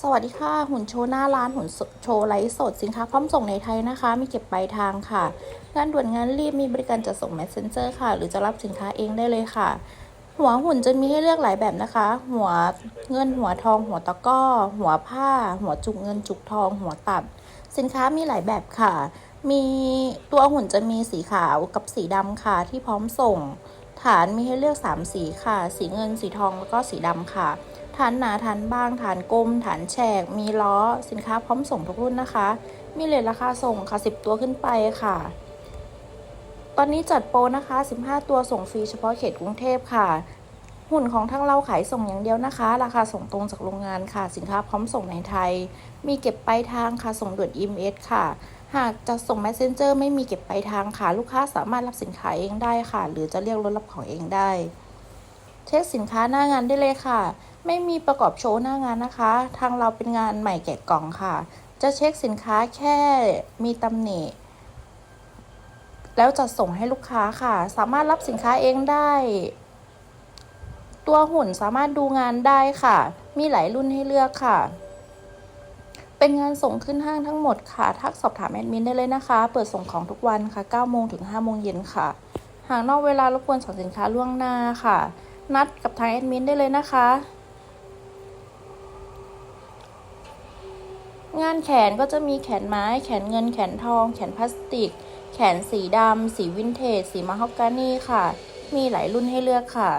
สวัสดีค่ะ หุ่นโชว์หน้าร้านหุ่นโชว์ไลฟ์สดสินค้าพร้อมส่งในไทยนะคะ มีเก็บปลายทางค่ะ งานด่วนงานรีบมีบริการจัดส่ง Messenger ค่ะ หรือจะรับสินค้าเองได้เลยค่ะ หัวหุ่นจะมีให้เลือกหลายแบบนะคะ หัวเงินหัวทอง หัวตะก้อ หัวผ้า หัวจุกเงินจุกทอง หัวตัด สินค้ามีหลายแบบค่ะ มีตัวหุ่นจะมีสีขาวกับสีดำค่ะที่พร้อมส่ง ฐานมีให้เลือก 3 สีค่ะ สีเงิน สีทอง แล้วก็สีดำค่ะ ฐานหนา ฐานบาง ฐานกลม ฐานแฉก มีล้อ สินค้าพร้อมส่งทุกรุ่นนะคะ มีเลทราคาส่งค่ะ 10 ตัวขึ้นไปค่ะ ตอนนี้จัดโปรนะคะ 15 ตัวส่งฟรีเฉพาะเขตกรุงเทพค่ะ หุ่นของทางเราขายส่งอย่างเดียวนะคะ ราคาส่งตรงจากโรงงานค่ะ สินค้าพร้อมส่งในไทย มีเก็บปลายทางค่ะ ส่งด่วน EMS ค่ะ หากจะส่ง Messenger ไม่มีเก็บปลายทางค่ะ ลูกค้าสามารถรับสินค้าเองได้ค่ะ หรือจะเรียกรถรับของเองได้ เช็คสินค้าหน้างานได้เลยค่ะ ไม่มีประกอบโชว์หน้างานนะคะ ทางเราเป็นงานใหม่แกะกล่องค่ะ จะเช็คสินค้าแค่มีตำหนิแล้วจะส่งให้ลูกค้าค่ะ สามารถรับสินค้าเองได้ ตัวหุ่นสามารถดูงานได้ค่ะ มีหลายรุ่นให้เลือกค่ะ เป็นงานส่งขึ้นห้างทั้งหมดค่ะ ทักสอบถามแอดมินได้เลยนะคะ เปิดส่งของทุกวันค่ะ9โมงถึง5โมงเย็นค่ะ หากนอกเวลารบกวนสั่งสินค้าล่วงหน้าค่ะ นัดกับทางแอดมินได้เลยนะคะ งานแขนก็จะมีแขนไม้ แขนเงิน แขนทอง แขนพลาสติก แขนสีดำ สีวินเทจ สีมาฮอกกานี่ค่ะ มีหลายรุ่นให้เลือกค่ะ